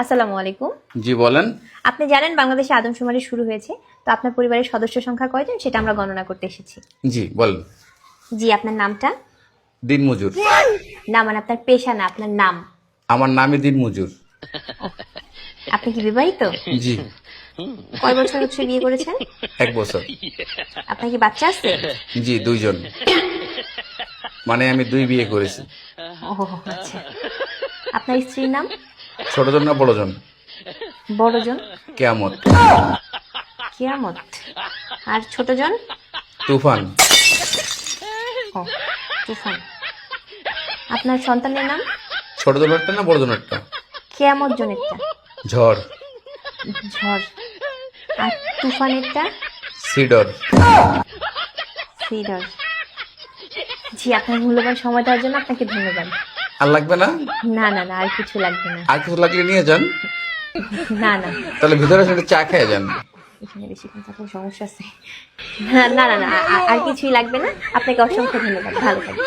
আসসালামু আলাইকুম। জি বলেন। আপনি জানেন বাংলাদেশে আদমশুমারি শুরু হয়েছে তো আপনার পরিবারের সদস্য সংখ্যা কয়জন সেটা আমরা গণনা করতে এসেছি। জি বলেন। জি আপনার নামটা? দিন মজুর। না মানে আপনার পেশা না আপনার নাম। আমার নামই দিন মজুর। আপনি কি বিবাহিত? জি। কয় বছর হচ্ছে বিয়ে করেছেন? এক বছর। আপনার কি বাচ্চা আছে? জি দুইজন। মানে আমি দুই বিয়ে করেছি। ও আচ্ছা। আপনার স্ত্রীর নাম? ছোটজন না বড়জন? বড়জন? কেয়ামত। কিয়ামত? আর ছোটজন? তুফান। ও তুফান। আপনার সন্তানের নাম? ছোটজন একটা না বড়জন একটা? কেয়ামত জনেরটা ঝড়। ঝড়। আর তুফানেরটা? সিডর। সিডর। জি আপনার মূল্যবান সময় দেওয়ার জন্য আপনাকে ধন্যবাদ। আর লাগবে না? না না না আর কিছু লাগবে না। আর কিছু লাগলে নিয়ে যান। না না। তাহলে ভিতরে সেটা চা খেয়ে যান। এখানে বেশি থাকলে সমস্যা আছে। না না না না আর কিছুই লাগবে না। আপনাকে অসংখ্য ধন্যবাদ। ভালো থাকবেন।